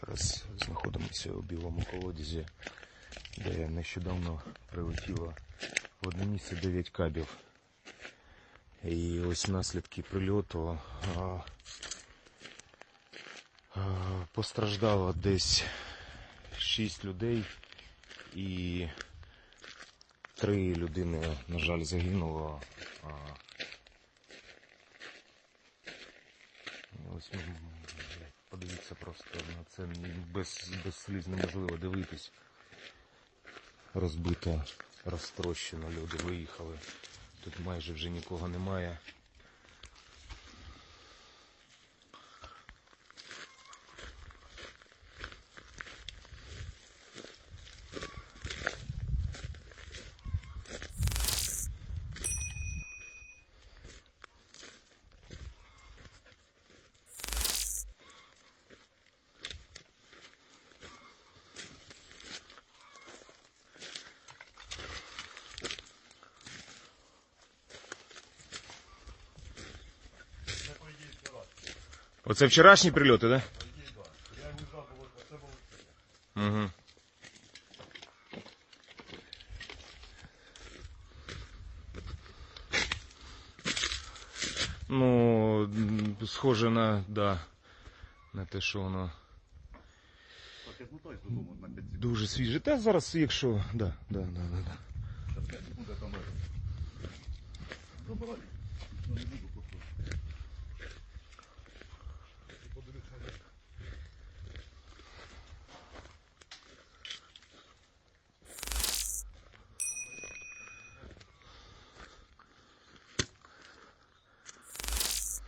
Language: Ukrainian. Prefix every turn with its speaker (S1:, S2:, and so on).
S1: Зараз знаходимося у білому колодязі, де нещодавно прилетіло в одне місце 9 кабів. І ось наслідки прильоту. А, а, постраждало десь 6 людей і 3 людини, на жаль, загинуло. А, Ось подивіться просто на це без, без сліз неможливо дивитись. Розбито, розтрощено, люди виїхали. Тут майже вже нікого немає. Оце вчорашні прильоти, так? Да? Угу. Ну, схоже на, да, на те, що воно
S2: Так, я змотаюсь додому на 5 секунд.
S1: дуже свіже. Та зараз, якщо. Да, да, да, да, да.